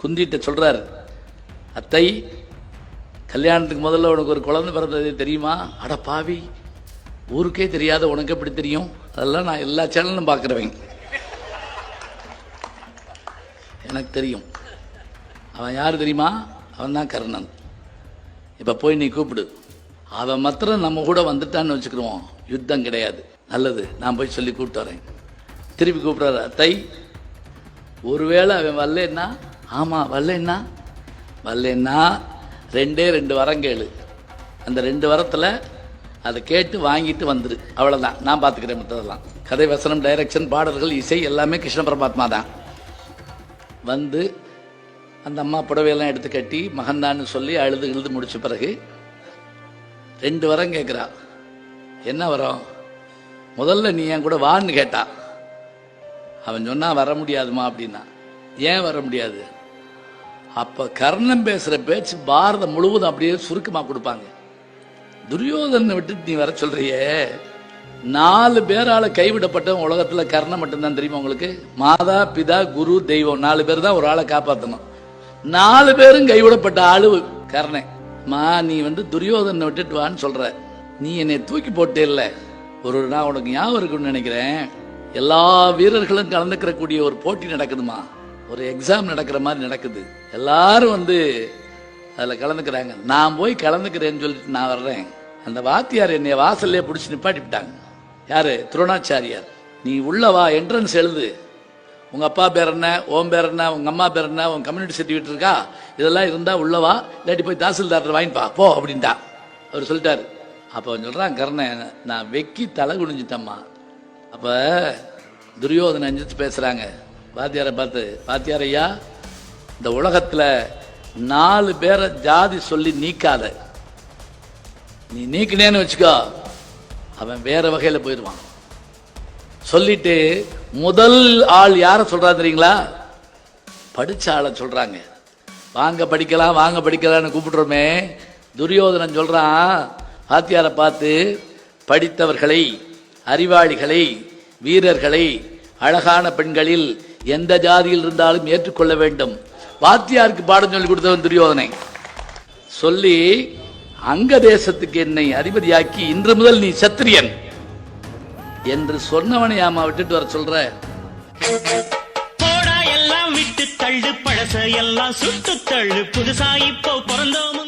குந்திட்ட சொல்கிறார் அத்தை கல்யாணத்துக்கு முதல்ல உனக்கு ஒரு குழந்தை பிறந்தது தெரியுமா? அட பாவி ஊருக்கே தெரியாத உனக்கு எப்படி தெரியும்? அதெல்லாம் நான் எல்லா சேனலும் பார்க்குறவங்க எனக்கு தெரியும். அவன் யார் தெரியுமா? அவன் தான் கர்ணன். இப்போ போய் நீ கூப்பிடு. அவன் மாத்திரம் நம்ம கூட வந்துட்டான்னு வச்சுக்கிடுவோம். யுத்தம் கிடையாது. நல்லது நான் போய் சொல்லி கூப்பிட்டு வரேன். திருப்பி கூப்பிட்றாரு அத்தை ஒருவேளை அவன் வரலன்னா ஆமாம் வரலன்னா வரலன்னா ரெண்டே ரெண்டு வரம் கேளு. அந்த ரெண்டு வரத்தில் அதை கேட்டு வாங்கிட்டு வந்துரு. அவ்வளோதான் நான் பார்த்துக்கிறேன் மற்றதெல்லாம் கதை வசனம் டைரக்ஷன் பாடல்கள் இசை எல்லாமே கிருஷ்ண பரமாத்மா தான். வந்து அந்த அம்மா புடவையெல்லாம் எடுத்து கட்டி மகன்தான்னு சொல்லி அழுது இழுது முடித்த பிறகு ரெண்டு வரம் கேட்குறா என்ன வரம்? முதல்ல நீ என் கூட வான்னு கேட்டா. அவன் சொன்னால் வர முடியாதுமா அப்படின்னா. ஏன் வர முடியாது? அப்ப கர்ணன் பேசுற பேச்சு பாரதம் முழுவதும் அப்படியே சுருக்கமா கொடுப்பாங்க. துரியோதனை விட்டுட்டு நீ வர சொல்றியே நாலு பேரால கைவிடப்பட்டவன் உலகத்துல கர்ணன் மட்டும்தான் தெரியுமா உங்களுக்கு? மாதா பிதா குரு தெய்வம் நாலு பேர் தான் ஒரு ஆளை காப்பாற்றணும் நாலு பேரும் கைவிடப்பட்ட ஆளு கர்ணன். மா நீ வந்து துரியோதனை விட்டுட்டு வான்னு சொல்ற. நீ என்னை தூக்கி போட்டே இல்ல. ஒரு நான் உனக்கு ஞாபகம் இருக்குன்னு நினைக்கிறேன். எல்லா வீரர்களும் கலந்துக்கிற கூடிய ஒரு போட்டி நடக்குதுமா ஒரு எக்ஸாம் நடக்கிற மாதிரி நடக்குது. எல்லாரும் வந்து அதில் கலந்துக்கிறாங்க. நான் போய் கலந்துக்கிறேன்னு சொல்லிட்டு நான் வர்றேன். அந்த வாத்தியார் என்னை வாசல்லே பிடிச்சி நிப்பாட்டிவிட்டாங்க யாரு? துரோணாச்சாரியார். நீ உள்ள வா என்ட்ரன்ஸ் எழுது. உங்க அப்பா பேர் என்ன? ஓம் பேர் என்ன? உங்க அம்மா பேர் என்ன? உன் கம்யூனிட்டி சர்டிஃபிகேட் இருக்கா? இதெல்லாம் இருந்தா உள்ளவா இல்லாட்டி போய் தாசில்தார் வாங்கிப்பா போ அப்படின்ட்டா. அவர் சொல்லிட்டாரு. அப்போ சொல்கிறான் சொல்றான் கர்ணன் நான் வெக்கி தலை குனிஞ்சிட்டம்மா. அப்ப துரியோதனை அஞ்சிச்சு பேசுறாங்க. வாத்தியாரை பார்த்து வாத்தியார் ஐயா இந்த உலகத்துல நாலு பேரை ஜாதி சொல்லி நீக்காத. நீ நீக்கினேன்னு வச்சுக்கோ அவன் வேற வகையில போயிடுவான். சொல்லிட்டு முதல் ஆள் யாரை சொல்கிறா தெரியுங்களா? படிச்ச ஆளை சொல்றாங்க. வாங்க படிக்கலாம் வாங்க படிக்கலாம்னு கூப்பிடுறோமே துரியோதனன் சொல்றான் வாத்தியாரை பார்த்து படித்தவர்களை அறிவாளிகளை வீரர்களை அழகான பெண்களில் எந்த ஜாதியில் இருந்தாலும் ஏற்றுக்கொள்ள வேண்டும். வாத்தியாருக்கு பாடம் சொல்லி கொடுத்தவன் துரியோதனை. சொல்லி அங்க தேசத்துக்கு என்னை அதிபதியாக்கி இன்று முதல் நீ சத்திரியன். என்று சொன்னவனை ஆமா விட்டுட்டு வர சொல்ற? போடா எல்லாம் விட்டு தள்ளு பழச எல்லாம் சுட்டு தள்ளு. புதுசா இப்போ பிறந்தோம்